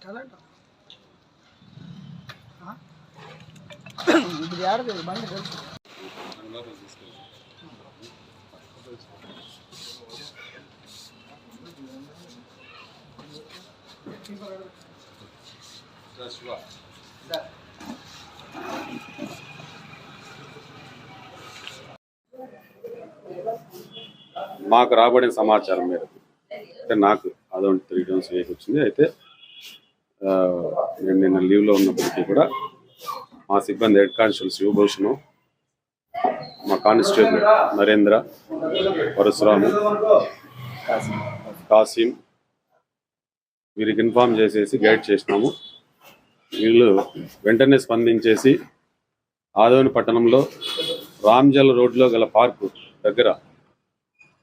talent. ఇప్పుడు ఆడదు బండి తెలుసు. మాకు రాబడిన సమాచారం మేరకు. అంటే నాకు అదొంటి త్రీ టౌన్స్ వేయకొచ్చింది అయితే నేను నిన్న లీవ్లో ఉన్నప్పటికీ కూడా మా సిబ్బంది హెడ్ కానిస్టేబుల్ శివభూషణం మా కానిస్టేబుల్ నరేంద్ర పరశురాము కాసిం వీరికి ఇన్ఫామ్ చేసేసి గైడ్ చేసినాము. వీళ్ళు వెంటనే స్పందించేసి ఆదోని పట్టణంలో రామ్జల్ రోడ్లో గల పార్కు దగ్గర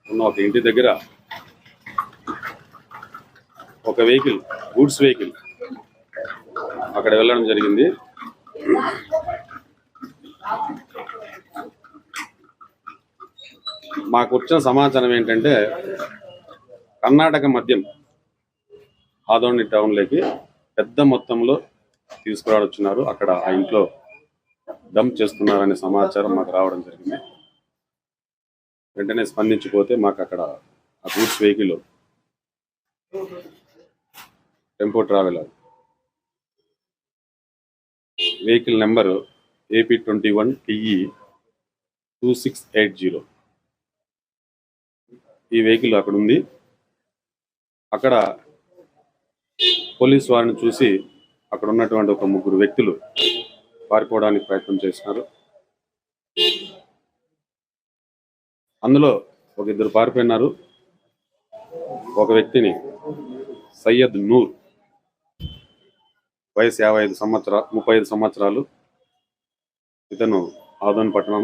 ఉన్న ఒక ఇంటి దగ్గర ఒక వెహికల్ గూడ్స్ వెహికల్ అక్కడ వెళ్ళడం జరిగింది. మాకు వచ్చిన సమాచారం ఏంటంటే కర్ణాటక మద్యం ఆదోని టౌన్లోకి పెద్ద మొత్తంలో తీసుకురావచ్చున్నారు. అక్కడ ఆ ఇంట్లో దమ్ చేస్తున్నారనే సమాచారం మాకు రావడం జరిగింది. వెంటనే స్పందించిపోతే మాకు అక్కడ ఆ goods vehicle tempo traveller vehicle number AP twenty one TE two six eight zero. ఈ వెహికల్ అక్కడ ఉంది. అక్కడ పోలీస్ వారిని చూసి అక్కడ ఉన్నటువంటి ఒక ముగ్గురు వ్యక్తులు పారిపోవడానికి ప్రయత్నం చేసినారు. అందులో ఒక ఇద్దరు పారిపోయినారు. ఒక వ్యక్తిని సయ్యద్ నూర్ వయసు యాభై ఐదు సంవత్సరాలు ముప్పై ఐదు సంవత్సరాలు. ఇతను ఆదోన్పట్నం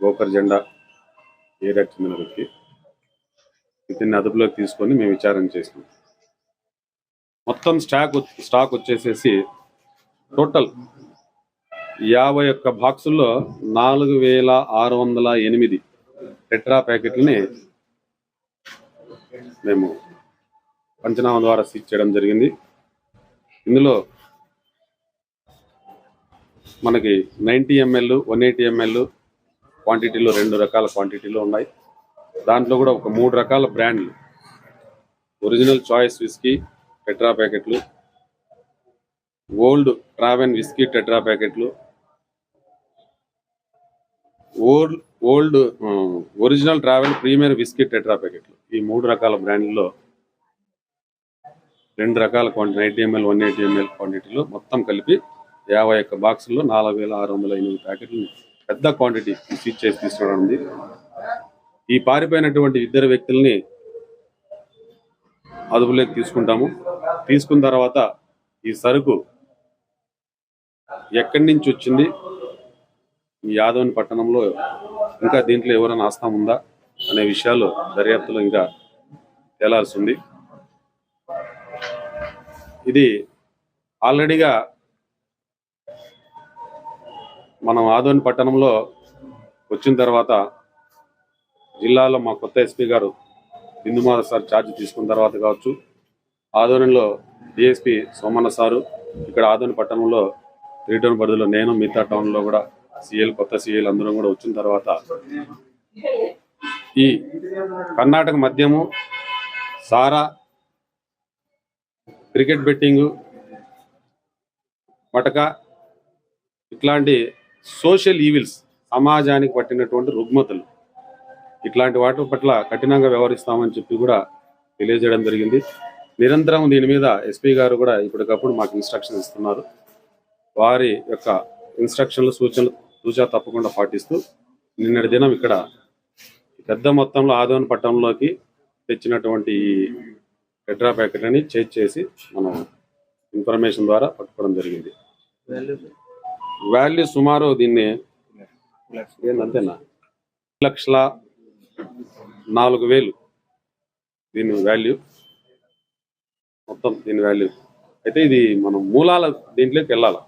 గోకర్ జెండా ఏరియాకు చెందిన వ్యక్తి. ఇతన్ని అదుపులోకి తీసుకొని మేము విచారణ చేసినాం. మొత్తం స్టాక్ స్టాక్ వచ్చేసేసి టోటల్ యాభై ఒక్క బాక్సుల్లో నాలుగు వేల ఆరు వందల ఎనిమిది టెట్రా ప్యాకెట్లని మేము పంచనామా ద్వారా సీజ్ చేయడం జరిగింది. ఇందులో మనకి ninety ML one eighty ML క్వాంటిటీలో రెండు రకాల క్వాంటిటీలో ఉన్నాయి. దాంట్లో కూడా ఒక మూడు రకాల బ్రాండ్లు. ఒరిజినల్ చాయిస్ విస్కీ టెట్రా ప్యాకెట్లు ఓల్డ్ ట్రావెన్ విస్కీ టెట్రా ప్యాకెట్లు old old original tavern premier whisky tetra ప్యాకెట్లు. ఈ మూడు రకాల బ్రాండ్లలో రెండు రకాల quantity ninety ML one eighty ML క్వాంటిటీలో మొత్తం కలిపి యాభై ఒక్క బాక్సుల్లో నాలుగు వేల ఆరు వందల ఎనిమిది ప్యాకెట్లు పెద్ద క్వాంటిటీ సీజ్ చేసి తీసుకోవడం ఉంది. ఈ పారిపోయినటువంటి ఇద్దరు వ్యక్తుల్ని అదుపులోకి తీసుకుంటాము. తీసుకున్న తర్వాత ఈ సరుకు ఎక్కడి నుంచి వచ్చింది? ఈ యాదవని పట్టణంలో ఇంకా దీంట్లో ఎవరైనా ఆస్తా ఉందా? అనే విషయాలు దర్యాప్తులో ఇంకా తేలాల్సి ఉంది. ఇది ఆల్రెడీగా మనం ఆదోని పట్టణంలో వచ్చిన తర్వాత జిల్లాలో మా కొత్త ఎస్పీ గారు బిందుమాధ సార్ ఛార్జ్ తీసుకున్న తర్వాత కావచ్చు ఆదోనిలో డిఎస్పి సోమన్న సారు ఇక్కడ ఆదోని పట్టణంలో త్రీ టౌన్ పరిధిలో నేను మిగతా టౌన్లో కూడా సిఎల్ కొత్త సిఎల్ అందరం కూడా వచ్చిన తర్వాత ఈ కర్ణాటక మద్యము సారా క్రికెట్ బెట్టింగు మటక ఇట్లాంటి సోషల్ ఈవిల్స్ సమాజానికి పట్టినటువంటి రుగ్మతలు. ఇట్లాంటి వాటి పట్ల కఠినంగా వ్యవహరిస్తామని చెప్పి కూడా తెలియజేయడం జరిగింది. నిరంతరం దీని మీద ఎస్పీ గారు కూడా ఇప్పటికప్పుడు మాకు ఇన్స్ట్రక్షన్ ఇస్తున్నారు. వారి యొక్క ఇన్స్ట్రక్షన్లు సూచనలు సూచన తప్పకుండా పాటిస్తూ నిన్నటి దినం ఇక్కడ పెద్ద మొత్తంలో ఆదోన్ పట్టణంలోకి తెచ్చినటువంటి ఈ టెట్రా ప్యాకెట్లని చేజ్ చేసి మనం ఇన్ఫర్మేషన్ ద్వారా పట్టుకోవడం జరిగింది. వాల్యూ సుమారు దీన్ని ఏందంతేనా లక్షల నాలుగు వేలు దీని వాల్యూ. మొత్తం దీని వాల్యూ. అయితే ఇది మనం మూలాల దీంట్లోకి వెళ్ళాలి?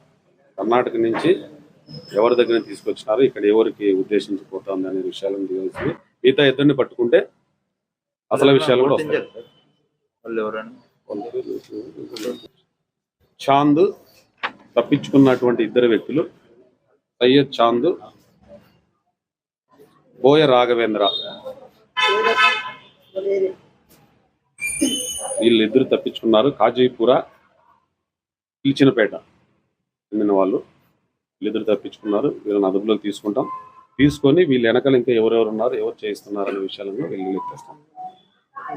కర్ణాటక నుంచి ఎవరి దగ్గర తీసుకొచ్చినారు? ఇక్కడ ఎవరికి ఉద్దేశించి పోతుంది అనే విషయాలను తెలిసి మిగతా ఇద్దరిని పట్టుకుంటే అసలు విషయాలు కూడా వస్తాయి. చాంద్ తప్పించుకున్నటువంటి ఇద్దరు వ్యక్తులు సయ్యద్ చాంద్ బోయ రాఘవేంద్ర. వీళ్ళిద్దరు తప్పించుకున్నారు. కాజీపుర పిలిచినపేట చెందిన వాళ్ళు. వీళ్ళిద్దరు తప్పించుకున్నారు. వీళ్ళని అదుపులోకి తీసుకుంటాం. తీసుకొని వీళ్ళు వెనకాల ఇంకా ఎవరెవరు ఉన్నారు ఎవరు చేయిస్తున్నారు అనే విషయాలను వెళ్ళి ఎత్తేస్తాం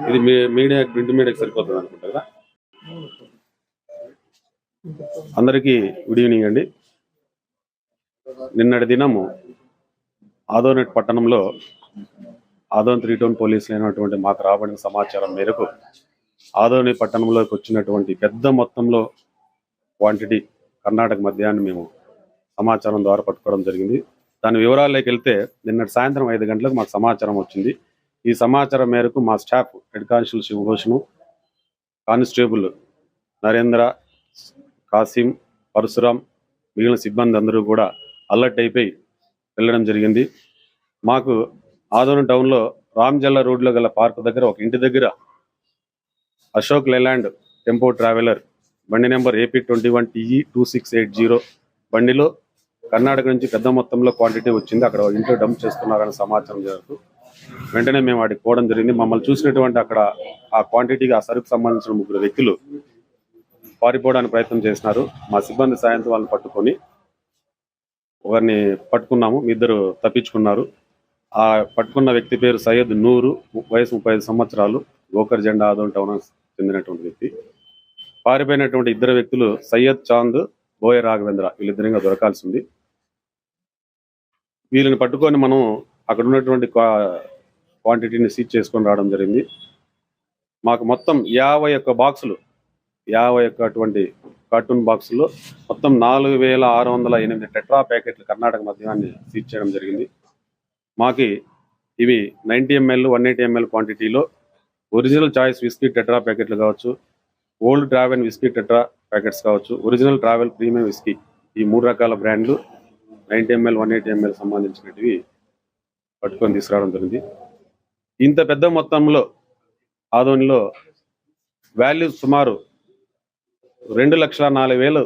ఇది మీ- మీడియా ప్రింట్ మీడియాకి సరిపోతుంది అనుకుంటా కదా? అందరికీ గుడ్ ఈవినింగ్ అండి. నిన్నటి దినము ఆదోనెట్ పట్టణంలో ఆదోన్ త్రీ టౌన్ పోలీసులు అయినటువంటి మాకు రాబడిన సమాచారం మేరకు ఆదోని పట్టణంలోకి వచ్చినటువంటి పెద్ద మొత్తంలో క్వాంటిటీ కర్ణాటక మద్యాన్ని మేము సమాచారం ద్వారా పట్టుకోవడం జరిగింది. దాని వివరాల్లోకి వెళ్తే నిన్నటి సాయంత్రం ఐదు గంటలకు మాకు సమాచారం వచ్చింది. ఈ సమాచారం మేరకు మా staff head constable Shivabhushan constable Narendra Kasim Parashuram మిగిలిన సిబ్బంది అందరూ కూడా అలర్ట్ అయిపోయి వెళ్ళడం జరిగింది. మాకు ఆదోని టౌన్లో రామ్జల్లా రోడ్లో గల పార్క్ దగ్గర ఒక ఇంటి దగ్గర అశోక్ లెలాండ్ టెంపో ట్రావెలర్ బండి number AP twenty one TE two six eight zero బండిలో కర్ణాటక నుంచి పెద్ద మొత్తంలో క్వాంటిటీ వచ్చింది. అక్కడ ఇంట్లో డంప్ చేస్తున్నారని సమాచారం జరుగుతూ వెంటనే మేము వాటికి పోవడం జరిగింది. మమ్మల్ని చూసినటువంటి అక్కడ ఆ క్వాంటిటీకి ఆ సరుకు సంబంధించిన ముగ్గురు వ్యక్తులు పారిపోవడానికి ప్రయత్నం చేసినారు. మా సిబ్బంది సాయంత్రం వాళ్ళని పట్టుకొని ఒకరిని పట్టుకున్నాము. ఇద్దరు తప్పించుకున్నారు. ఆ పట్టుకున్న వ్యక్తి పేరు సయ్యద్ నూరు వయసు ముప్పై ఐదు సంవత్సరాలు గోకర్ జెండా ఆదోన్ టౌన్ చెందినటువంటి వ్యక్తి. పారిపోయినటువంటి ఇద్దరు వ్యక్తులు సయ్యద్ చాంద్ బోయ రాఘవేంద్ర వీళ్ళిద్దరంగా దొరకాల్సి ఉంది వీళ్ళని పట్టుకొని మనం అక్కడ ఉన్నటువంటి క్వా- క్వాంటిటీని సీజ్ చేసుకొని రావడం జరిగింది. మాకు మొత్తం యాభై ఒక్క బాక్సులు యాభై ఒక్క అటువంటి కార్టూన్ బాక్సుల్లో మొత్తం నాలుగు వేల ఆరు వందల ఎనిమిది టెట్రా ప్యాకెట్లు కర్ణాటక మద్యాన్ని సీజ్ చేయడం జరిగింది. మాకి ఇవి ninety ML one eighty ML క్వాంటిటీలో ఒరిజినల్ చాయిస్ విస్కీ టెట్రా ప్యాకెట్లు కావచ్చు old tavern whisky tetra packets కావచ్చు ఒరిజినల్ ట్రావెల్ ప్రీమియం విస్కీ ఈ మూడు రకాల బ్రాండ్లు ninety ML one eighty ML సంబంధించినటివి పట్టుకొని తీసుకురావడం జరిగింది. ఇంత పెద్ద మొత్తంలో ఆదోనిలో వాల్యూ సుమారు రెండు లక్షల నాలుగు వేలు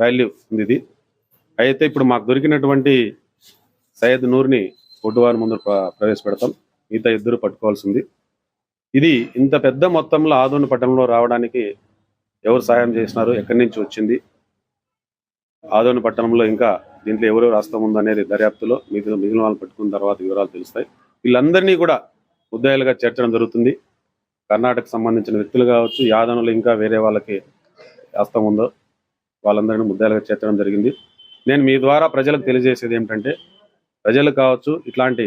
వాల్యూ ఉంది ఇది. అయితే ఇప్పుడు మాకు దొరికినటువంటి సయ్యద్ నూర్ని వారి ముందు ప్రవేశపెడతాం. మిగతా ఇద్దరు పట్టుకోవాల్సింది. ఇది ఇంత పెద్ద మొత్తంలో ఆదోని పట్టణంలో రావడానికి ఎవరు సహాయం చేసినారు ఎక్కడి నుంచి వచ్చింది? ఆదోని పట్టణంలో ఇంకా దీంట్లో ఎవరెవరు రాస్తాం ఉందనేది అనేది దర్యాప్తులో మిగిలిన మిగిలిన వాళ్ళు పట్టుకున్న తర్వాత వివరాలు తెలుస్తాయి. వీళ్ళందరినీ కూడా ముద్దాయిలుగా చేర్చడం జరుగుతుంది. కర్ణాటక సంబంధించిన వ్యక్తులు కావచ్చు యాదనులు ఇంకా వేరే వాళ్ళకి హస్తం ఉందో వాళ్ళందరినీ ముద్దాలుగా చేర్చడం జరిగింది. నేను మీ ద్వారా ప్రజలకు తెలియజేసేది ఏమిటంటే ప్రజలు కావచ్చు ఇట్లాంటి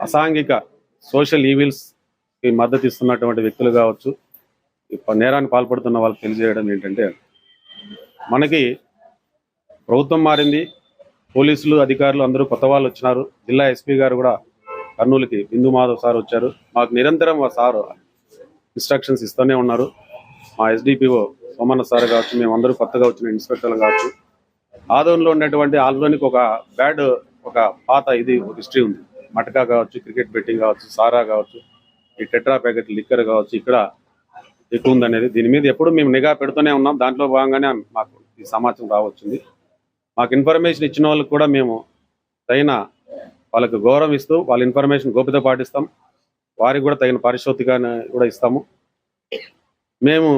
అసాంఘిక సోషల్ ఈవిల్స్కి మద్దతు ఇస్తున్నటువంటి వ్యక్తులు కావచ్చు నేరాన్ని పాల్పడుతున్న వాళ్ళకి తెలియజేయడం ఏంటంటే మనకి ప్రభుత్వం మారింది పోలీసులు అధికారులు అందరూ కొత్త వాళ్ళు వచ్చినారు. జిల్లా ఎస్పీ గారు కూడా కర్నూలుకి బిందు మాధవ్ సార్ వచ్చారు. మాకు నిరంతరం ఆ సార్ ఇన్స్ట్రక్షన్స్ ఇస్తూనే ఉన్నారు. మా ఎస్డిపిఓ సోమన్న సార్ కావచ్చు మేమందరూ కొత్తగా వచ్చిన ఇన్స్పెక్టర్లు కావచ్చు ఆదోన్లో ఉన్నటువంటి ఆల్లోనికి ఒక బ్యాడ్ ఒక పాత ఇది ఒక హిస్టరీ ఉంది. మటకా కావచ్చు క్రికెట్ బెట్టింగ్ కావచ్చు సారా కావచ్చు ఈ టెట్రా ప్యాకెట్ లిక్కర్ కావచ్చు ఇక్కడ ఎక్కువ ఉందనేది. దీని మీద ఎప్పుడు మేము నిఘా పెడుతూనే ఉన్నాం. దాంట్లో భాగంగానే మాకు ఈ సమాచారం రావచ్చింది. మాకు ఇన్ఫర్మేషన్ ఇచ్చిన వాళ్ళకి కూడా మేము తగిన వాళ్ళకి గౌరవం ఇస్తూ వాళ్ళ ఇన్ఫర్మేషన్ గోప్యత పాటిస్తాం. వారికి కూడా తగిన పరిశోధికాన్ని కూడా ఇస్తాము. మేము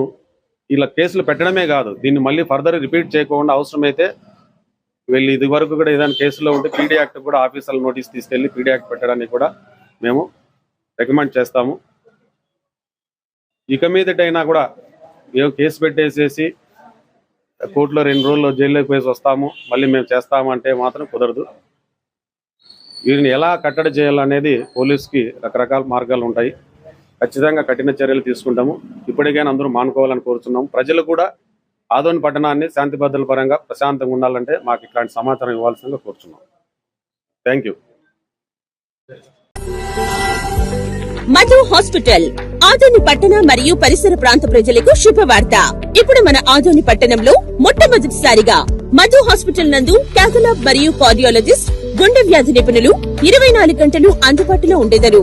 ఇలా కేసులు పెట్టడమే కాదు దీన్ని మళ్ళీ ఫర్దర్ రిపీట్ చేయకుండా అవసరమైతే వీళ్ళు ఇది వరకు కూడా ఏదైనా కేసులో ఉంటే పీడీ యాక్ట్ కూడా ఆఫీసర్ల నోటీస్ తీసుకెళ్ళి పీడీ యాక్ట్ పెట్టడానికి కూడా మేము రికమెండ్ చేస్తాము. ఇక మీదటైనా కూడా మేము కేసు పెట్టేసేసి కోర్టులో రెండు రోజుల్లో జైల్లోకి పోయి వస్తాము మళ్ళీ మేము చేస్తామంటే మాత్రం కుదరదు. వీరిని ఎలా కట్టడి చేయాలనేది పోలీస్కి రకరకాల మార్గాలు ఉంటాయి. ఖచ్చితంగా కఠిన చర్యలు తీసుకుంటాము. ఇప్పటికైనా అందరూ మానుకోవాలని కోరుతున్నాం ప్రజలు కూడా ఆదోని పట్టణాన్ని శాంతి భద్రతల పరంగా ప్రశాంతంగా ఉండాలంటే మాకు ఇట్లాంటి సమాచారం ఇవ్వాల్సిందిగా కోరుతున్నాం thank you Madhu hospital Adoni పట్టణ మరియు పరిసర ప్రాంత ప్రజలకు శుభవార్త. ఇప్పుడు మన ఆదోని పట్టణంలో మొట్టమొదటిసారిగా మధు హాస్పిటల్ నందు క్యాథలాబ్ మరియు కార్డియాలజిస్ట్ గుండె వ్యాధి నిపుణులు ఇరవై నాలుగు గంటలు అందుబాటులో ఉండేదరు.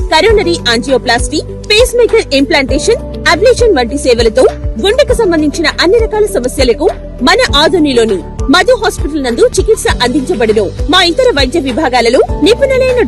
coronary angioplasty pacemaker implantation ablation వంటి సేవలతో గుండెకు సంబంధించిన అన్ని రకాల సమస్యలకు మన ఆధునిలోని మధు హాస్పిటల్ నందు చికిత్స అందించబడును. మా ఇతర వైద్య విభాగాలలో నిపుణులైన